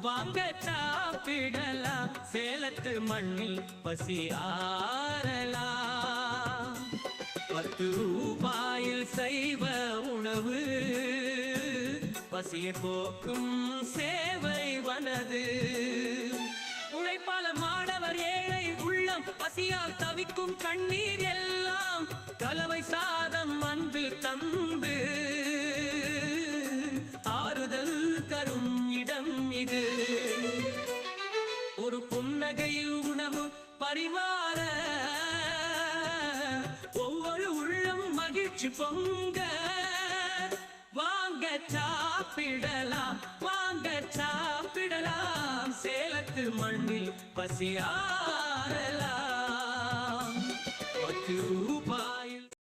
வாங்க சாப்பிடலாம். சேலத்து மண்ணில் பசி ஆறலாம். பத்து ரூபாயில் செய்வ உணவு. பசியை போக்கும் சேவை வனது. உழைப்பாள மாணவர் ஏழை உள்ளம் பசியால் தவிக்கும் கண்ணீர் எல்லாம். கலவை சாத இது ஒரு புன்னகை உணவு பரிமாற. ஒவ்வொரு உள்ளம் மகிழ்ச்சி பொங்க. வாங்க சாப்பிடலாம் வாங்க சாப்பிடலாம். சேலத்து மண்ணில் பசியாரலாம்